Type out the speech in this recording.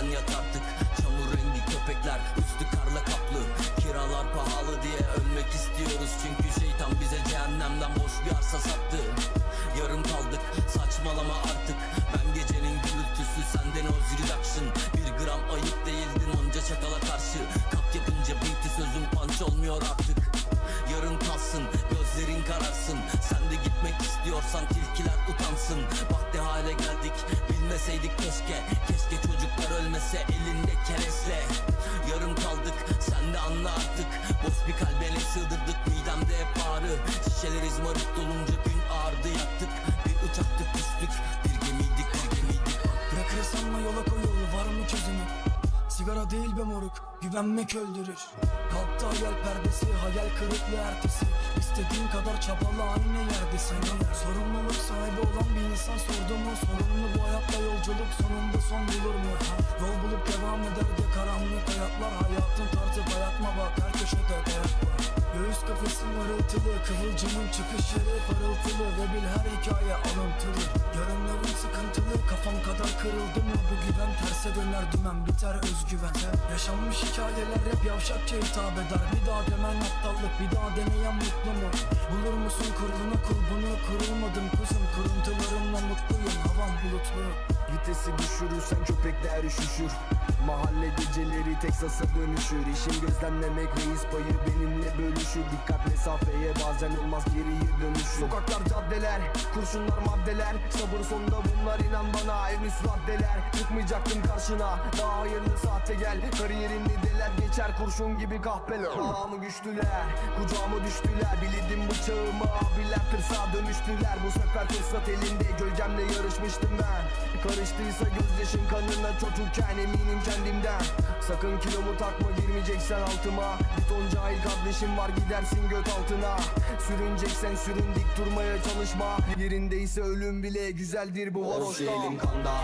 sen yat artık Çamur rengi köpekler karla kaplı Kiralar pahalı diye ölmek istiyoruz. Çünkü şeytan bize cehennemden boş bir arsa sattı. Yarım kaldık saçmalama artık. Ben gecenin gürültüsü senden o reduction. Bir gram ayıp değildin onca çakala karşı. Kat yapınca beat'i sözüm punch olmuyor artık. Yarın kalsın gözlerin kararsın. Sen de gitmek istiyorsan tilkiler utansın. Vakti hale geldik bilmeseydik keşke. Keşke çocuklar ölmese elinde keresle Yarım kaldık sen de anla artık. Boş bir kalbene sığdırdık midemde hep ağrı. Şişeler izmarit dolunca gün ağrıdı yaktık. Bir uçaktık düştük bir gemiydik bir gemiydik. Bırakır sanma yola koyul var mı çözümü? Sigara değil be moruk güvenmek öldürür. Kalktı hayal perdesi hayal kırıklığı ertesi. İstediğin kadar çabala aynı yerdesin Sorumluluk sahibi olan bir insan sordu mu? Sorumlu bu hayatta yolculuk sonunda son bulur mu? Yol bulup devam eder de karanlık hayatlar. Hayatın tarzı dayatma bak her köşede dayak var. Göğüs kafesin hırıltılı Kıvılcımın çıkış yeri parıltılı Ve bil her hikaye alıntılı. Yarınlarım sıkıntılı Kafam kadar kırıldı mı? Bu güven terse döner dümen Biter özgüven. Yaşanmış hikayeler hep yavşakça hitap eder. Bir daha demen aptallık Bir daha deneyen mutlu mu? Bulur musun kurduğuna kulbunu Kurulmadım kuzum. Kuruntularımla mutluyum Havam bulutlu Vitesi düşürürsen köpekler üşüşür. Mahalle geceleri Teksas'a dönüşür. İşim gözlemlemek reis payı benimle bölüşür. Dikkat mesafeye bazen olmaz geriye dönüşür. Sokaklar caddeler, kurşunlar maddeler. Sabır sonunda bunlar inan bana en üst raddeler Çıkmayacaktım karşına. Daha hayırlı saatte gel. Kariyerimde deler geçer kurşun gibi kahpeler Ağamı güçlüler, kucağıma düştüler. Bilirdim bıçağımı abiler tırsağa dönüştüler. Bu sefer fırsat elinde gölgemle yarışmıştım ben. Karıştıysa gözyaşım kanına çocukken eminim kendimden. Sakın kilomu takma girmeyeceksen altıma. Bir ton cahil kardeşim var gidersin göt altına. Sürüneceksen sürün dik durmaya çalışma. Yerindeyse ölüm bile güzeldir bu varoşta elim kanda